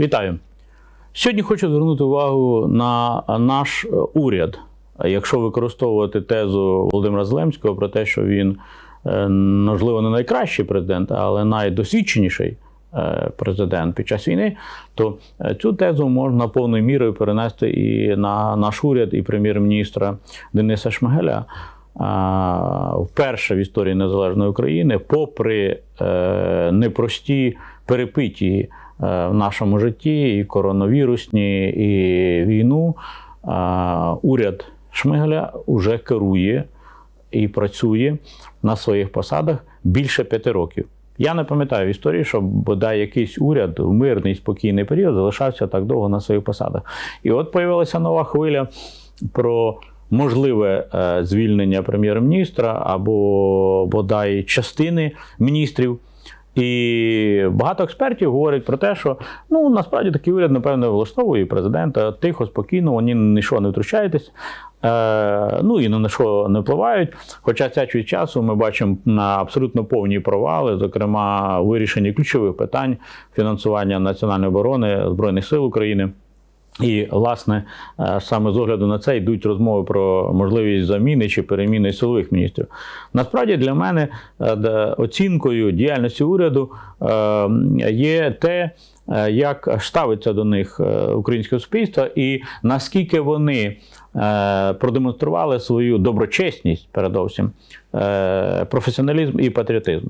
Вітаю. Сьогодні хочу звернути увагу на наш е, уряд. Якщо використовувати тезу Володимира Зеленського про те, що він, е, можливо, не найкращий президент, але найдосвідченіший е, президент під час війни, то цю тезу можна повною мірою перенести і на наш уряд, і прем'єр-міністра Дениса Шмигаля. Вперше в історії незалежної України, попри непрості перепиті е, в нашому житті, і коронавірусні, і війну, уряд Шмигаля вже керує і працює на своїх посадах більше п'яти років. Я не пам'ятаю в історії, щоб бодай якийсь уряд в мирний спокійний період залишався так довго на своїх посадах. І от появилася нова хвиля про можливе е, звільнення прем'єр-міністра або бодай частини міністрів. І багато експертів говорять про те, що ну насправді такий уряд, напевно, влаштовує президента тихо, спокійно, вони ні що не втручаєтесь. Е, ну і на що не впливають. Хоча ця від часу ми бачимо на абсолютно повні провали, зокрема, вирішення ключових питань фінансування національної оборони Збройних сил України. І, власне, е, саме з огляду на це йдуть розмови про можливість заміни чи переміни силових міністрів. Насправді для мене е, оцінкою діяльності уряду е, є те, як ставиться до них українське суспільство, і наскільки вони продемонстрували свою доброчесність, передовсім, е, професіоналізм і патріотизм.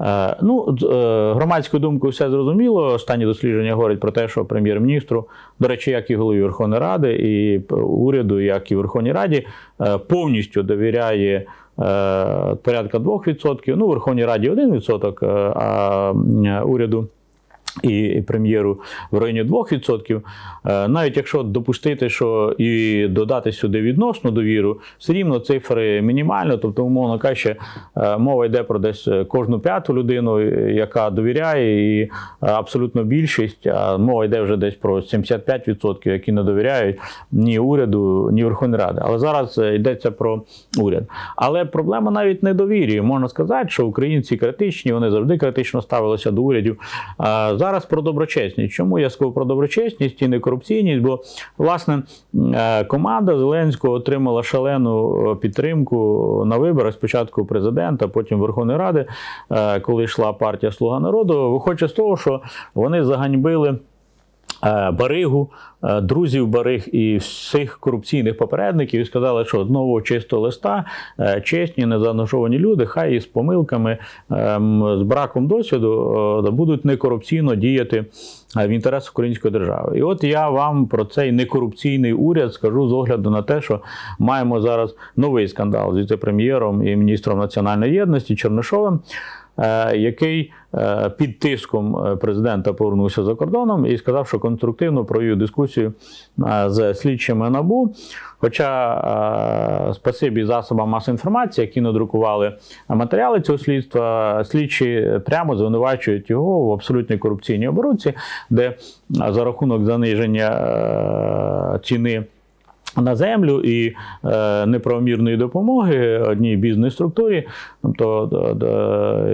Е, Ну, е, громадською думкою все зрозуміло. Останні дослідження говорять про те, що прем'єр-міністру, до речі, як і голові Верховної Ради, і уряду, як і Верховній Раді, е, повністю довіряє. е, Порядка 2%, ну, Верховній Раді 1%, е, а уряду і прем'єру в районі 2%. Е, Навіть якщо допустити, що і додати сюди відносну довіру, все рівно цифри мінімально, тобто, умовно кажучи, е, мова йде про десь кожну п'яту людину, е, яка довіряє, і е, абсолютно більшість, а мова йде вже десь про 75%, які не довіряють ні уряду, ні Верховної Ради. Але зараз е, йдеться про уряд. Але проблема навіть не довірі. Можна сказати, що українці критичні, вони завжди критично ставилися до урядів. Зараз про доброчесність. Чому я сказав про доброчесність і не корупційність? Бо власне е, команда Зеленського отримала шалену е, підтримку на виборах спочатку президента, потім Верховної Ради, е, коли йшла партія Слуга народу. Виходячи з того, що вони заганьбили. Е, Баригу, е, друзів Бариг і всіх корупційних попередників і сказали, що знову чисто листа, е, чесні, незаангажовані люди, хай із помилками, ем, з браком досвіду будуть некорупційно діяти в інтересах української держави. І от я вам про цей некорупційний уряд скажу з огляду на те, що маємо зараз новий скандал з віце-прем'єром і міністром національної єдності Чернишовим. Який під тиском е, президента повернувся за кордоном і сказав, що конструктивно провів дискусію е, з слідчими набу. Хоча е, спасибі засобам масової інформації, які надрукували матеріали цього слідства, слідчі прямо звинувачують його в абсолютній корупційній оборудці, де е, за рахунок заниження е, ціни. На землю і е, неправомірної допомоги одній бізнес-структурі. Тобто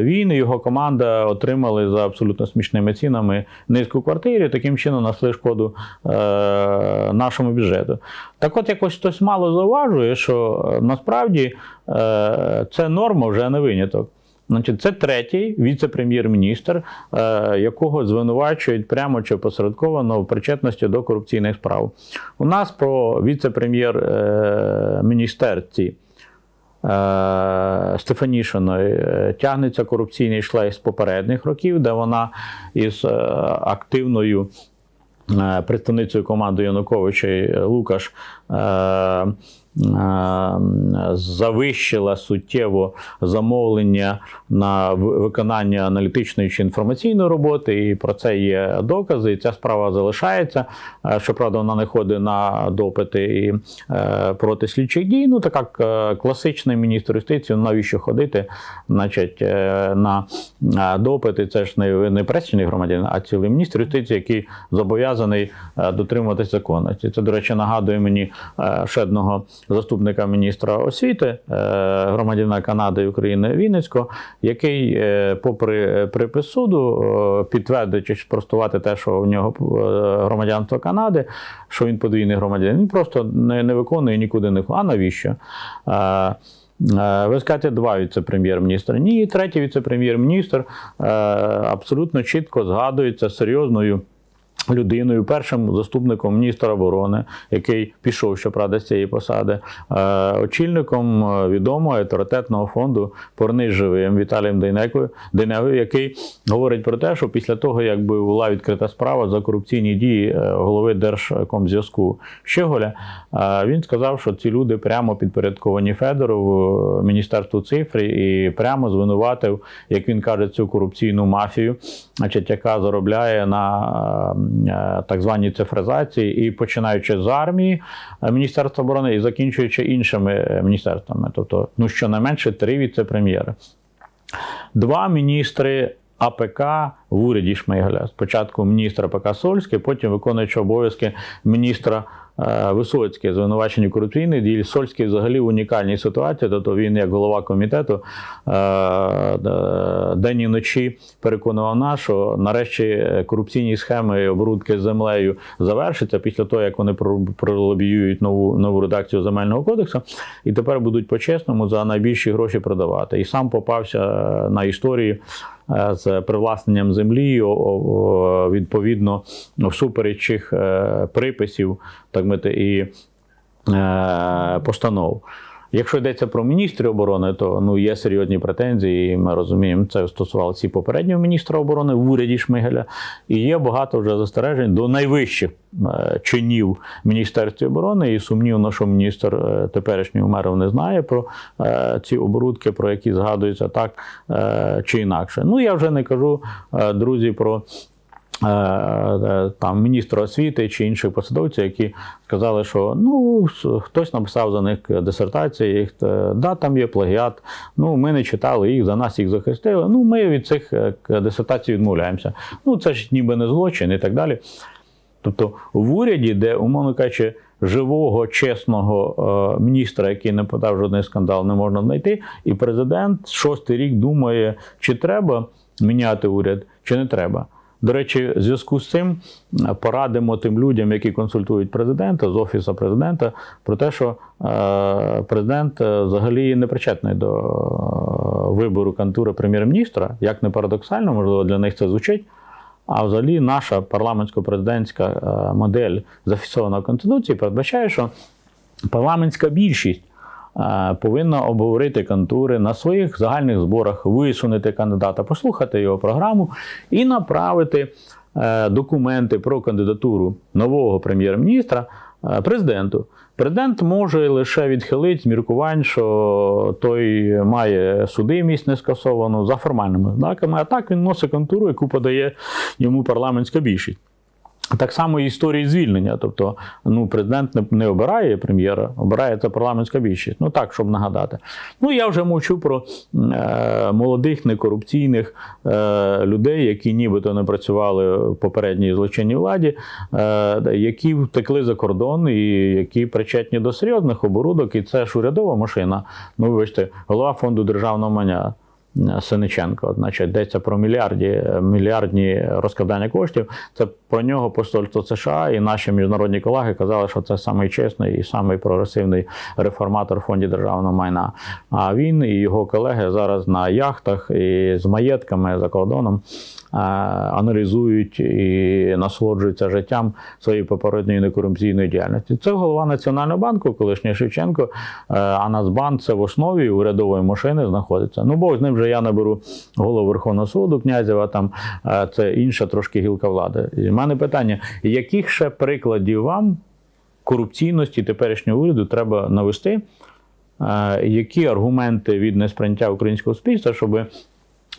він і його команда отримали за абсолютно смішними цінами низку квартирі, таким чином насли шкоду е, нашому бюджету. Так от якось хтось мало зауважує, що е, насправді е, це норма вже не виняток. Значить, це третій віце-прем'єр-міністр, е, якого звинувачують прямо чи посередковано в причетності до корупційних справ. У нас по віце-прем'єр-міністерці е, Стефанішиної е, тягнеться корупційний шлейф з попередніх років, де вона із активною представницею команди Януковича Лукаш завищила суттєво замовлення на виконання аналітичної чи інформаційної роботи, і про це є докази. І ця справа залишається. Е, Щоправда, вона не ходить на допити і е, проти слідчих дій. Ну, така е, класичний міністр юстиції, навіщо ходити, значить, на допити. Це ж не, не пресічний громадянин, а цілий міністр юстиції, який зобов'язаний дотримуватись законності. Це, до речі, нагадує мені ще одного заступника міністра освіти, е, громадянина Канади і України Вінницького, який, е, попри припис суду, е, підтвердуючи спростувати те, що в нього громадянство Канади, що він подвійний громадянин, він просто не, не виконує нікуди не. А навіщо? Ви скажете, два віце-прем'єр-міністра. Ні, третій віце-прем'єр-міністр абсолютно чітко згадується серйозною. Людиною, першим заступником міністра оборони, який пішов, щоправда, з цієї посади, е, очільником е, відомого авторитетного фонду Повернись живим Віталієм Дейнекою, Дейневою, який говорить про те, що після того, як була відкрита справа за корупційні дії е, голови Держкомзв'язку Щеголя, він сказав, що ці люди прямо підпорядковані Федорову, Міністерству цифри, і прямо звинуватив, як він каже, цю корупційну мафію, значить, яка заробляє на так званій цифризації, і починаючи з армії е, Міністерства оборони і закінчуючи іншими е, міністерствами. Тобто, ну щонайменше три віце-прем'єри. Два міністри АПК в уряді Шмигаля. Спочатку міністр АПК Сольський, потім виконуючи обов'язки міністра е, Висоцький, звинувачені в корупційних дій. Сольський взагалі в унікальній ситуації, тобто він, як голова комітету, е, е, день і ночі переконував нас, що нарешті корупційні схеми оборудки з землею завершаться після того, як вони пролобіюють нову, нову редакцію земельного кодексу, і тепер будуть по-чесному за найбільші гроші продавати. І сам попався е, на історії е, з привласненням землі, відповідно всупереч цих е, приписів, так мити, і е, постанов. Якщо йдеться про міністрів оборони, то ну є серйозні претензії. Ми розуміємо, це стосувалося і попереднього міністра оборони в уряді Шмигаля. І є багато вже застережень до найвищих е, чинів в Міністерстві оборони. І сумнівно, що міністр е, теперішній Умеров не знає про е, ці оборудки, про які згадуються так чи інакше. Ну я вже не кажу, друзі, про там міністра освіти чи інших посадовців, які сказали, що ну хтось написав за них дисертації, їх е, да, там є плагіат. Ну ми не читали їх, за нас їх захистили. Ну ми від цих е, дисертацій відмовляємося. Ну це ж ніби не злочин і так далі. Тобто в уряді, де, умовно кажучи, живого, чесного е, міністра, який не подав жодний скандал, не можна знайти, і президент шостий рік думає, чи треба міняти уряд, чи не треба. До речі, в зв'язку з цим е, порадимо тим людям, які консультують президента з офісу президента, про те, що е, президент е, взагалі не причетний до вибору кандидатури прем'єр-міністра. Як не парадоксально, можливо, для них це звучить. А взагалі наша парламентсько-президентська модель зафіксована в Конституції передбачає, що парламентська більшість повинна обговорити кандидатури на своїх загальних зборах, висунути кандидата, послухати його програму і направити е, документи про кандидатуру нового прем'єр-міністра е, президенту. Президент може лише відхилити міркувань, що той має судимість не скасовану за формальними знаками, а так він носить контуру, яку подає йому парламентська більшість. Так само і історії звільнення. Тобто, ну, президент не, не обирає прем'єра, обирає це парламентська більшість. Ну так, щоб нагадати. Ну я вже мовчу про е, молодих, некорупційних е, людей, які нібито не працювали в попередній злочинній владі, е, які втекли за кордон і які причетні до серйозних оборудок. І це ж урядова машина. Ну, вибачте, голова фонду державного майна. Синиченко, значить, йдеться про мільярді, мільярдні розкладання коштів. Це про нього посольство США і наші міжнародні колеги казали, що це самий чесний і самий прогресивний реформатор в фонді державного майна. А він і його колеги зараз на яхтах і з маєтками за кордоном аналізують і насолоджуються життям своєї попередньої некорупційної діяльності. Це голова Національного банку, колишній Шевченко. е, А Нацбанк це в основі урядової машини знаходиться. Ну, бо з ним вже я наберу голову Верховного суду князєва, там це інша трошки гілка влади. І в мене питання: яких ще прикладів вам корупційності теперішнього уряду треба навести? Які аргументи від несприйняття українського суспільства, щоб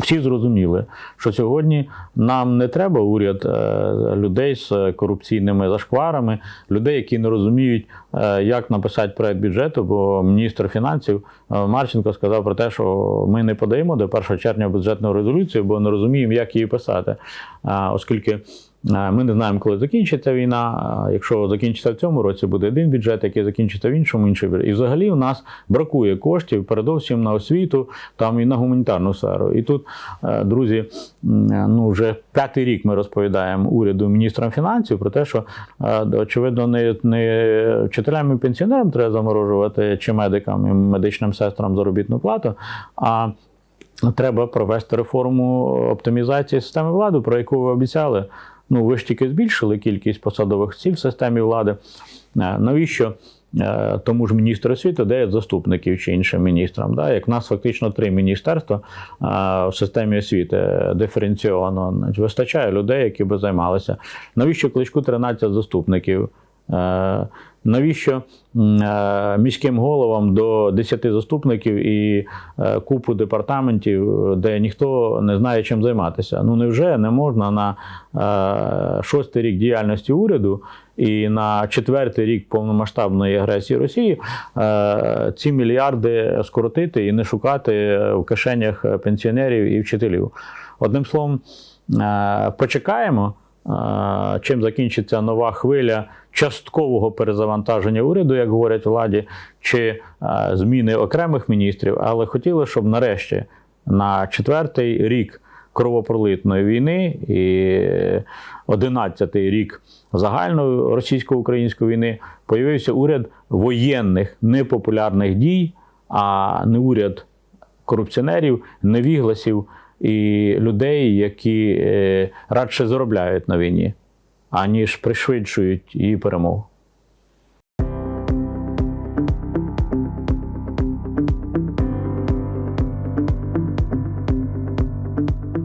всі зрозуміли, що сьогодні нам не треба уряд е, людей з корупційними зашкварами, людей, які не розуміють, е, як написати проект бюджету, бо міністр фінансів е, Марченко сказав про те, що ми не подаємо до 1 червня бюджетну резолюцію, бо не розуміємо, як її писати. оскільки. Е, Ми не знаємо, коли закінчиться війна. Якщо закінчиться в цьому році, буде один бюджет, який закінчиться в іншому, інший бюджет. І взагалі в нас бракує коштів, передовсім на освіту, там і на гуманітарну сферу. І тут, е, друзі, ну вже п'ятий рік ми розповідаємо уряду міністрам фінансів про те, що е, очевидно не, не вчителям і пенсіонерам треба заморожувати чи медикам і медичним сестрам заробітну плату, а треба провести реформу оптимізації системи влади, про яку ви обіцяли. Ну, ви ж тільки збільшили кількість посадових осіб в системі влади. Е, Навіщо е, тому ж міністру освіти дають заступників чи іншим міністрам? Да? Як в нас фактично три міністерства е, в системі освіти диференційовано, вистачає людей, які би займалися. Навіщо кличку 13 заступників? Е, Навіщо е, міським головам до 10 заступників і е, купу департаментів, де ніхто не знає, чим займатися? Ну невже не можна на шостий рік діяльності уряду і на четвертий рік повномасштабної агресії Росії ці мільярди скоротити і не шукати в кишенях пенсіонерів і вчителів? Одним словом, почекаємо. Чим закінчиться нова хвиля часткового перезавантаження уряду, як говорять владі, чи е, зміни окремих міністрів, але хотіли, щоб нарешті на четвертий рік кровопролитної війни і одинадцятий рік загальної російсько-української війни появився уряд воєнних непопулярних дій, а не уряд корупціонерів, невігласів і людей, які е, радше заробляють на війні, аніж пришвидшують її перемогу.